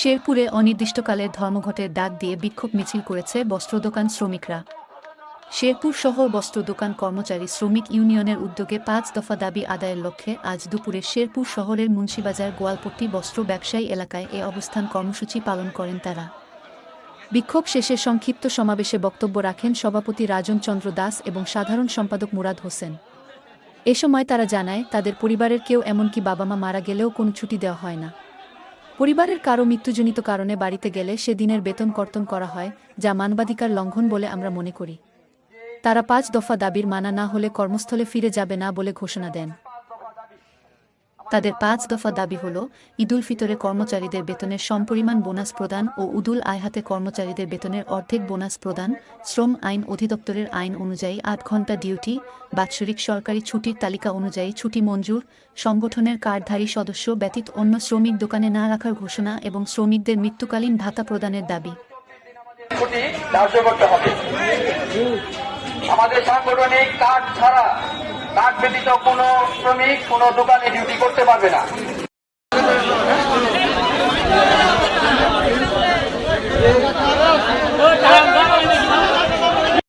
শেরপুরে অনির্দিষ্টকালের ধর্মঘটের ডাক দিয়ে বিক্ষোভ মিছিল করেছে বস্ত্র দোকান শ্রমিকরা। শেরপুর শহর বস্ত্র দোকান কর্মচারী শ্রমিক ইউনিয়নের উদ্যোগে পাঁচ দফা দাবি আদায়ের লক্ষ্যে আজ দুপুরে শেরপুর শহরের মুন্সিবাজার গোয়ালপট্টি বস্ত্র ব্যবসায়ী এলাকায় এ অবস্থান কর্মসূচি পালন করেন তারা। বিক্ষোভ শেষে সংক্ষিপ্ত সমাবেশে বক্তব্য রাখেন সভাপতি রাজন চন্দ্র দাস এবং সাধারণ সম্পাদক মুরাদ হোসেন। এ সময় তারা জানায়, তাদের পরিবারের কেউ এমনকি বাবা মা মারা গেলেও কোনো ছুটি দেওয়া হয় না। পরিবারের কারও মৃত্যুজনিত কারণে বাড়িতে গেলে সেদিনের বেতন কর্তন করা হয়, যা মানবাধিকার লঙ্ঘন বলে আমরা মনে করি। তারা পাঁচ দফা দাবির মানা না হলে কর্মস্থলে ফিরে যাবে না বলে ঘোষণা দেন। তাদের পাঁচ দফা দাবি হল, ঈদুল ফিতরে কর্মচারীদের বেতনের সমপরিমাণ বোনাস প্রদান ও উদুল আয়হাতে কর্মচারীদের বেতনের অর্ধেক বোনাস প্রদান, শ্রম আইন অধিদপ্তরের আইন অনুযায়ী আট ঘণ্টা ডিউটি, বাৎসরিক সরকারি ছুটির তালিকা অনুযায়ী ছুটি মঞ্জুর, সংগঠনের কার্ডধারী সদস্য ব্যতীত অন্য শ্রমিক দোকানে না রাখার ঘোষণা এবং শ্রমিকদের মৃত্যুকালীন ভাতা প্রদানের দাবি। আমাদের সাংগঠনিক কার্ড ছাড়া কার্ড ব্যতীত কোনো শ্রমিক কোনো দোকানে ডিউটি করতে পারবে না।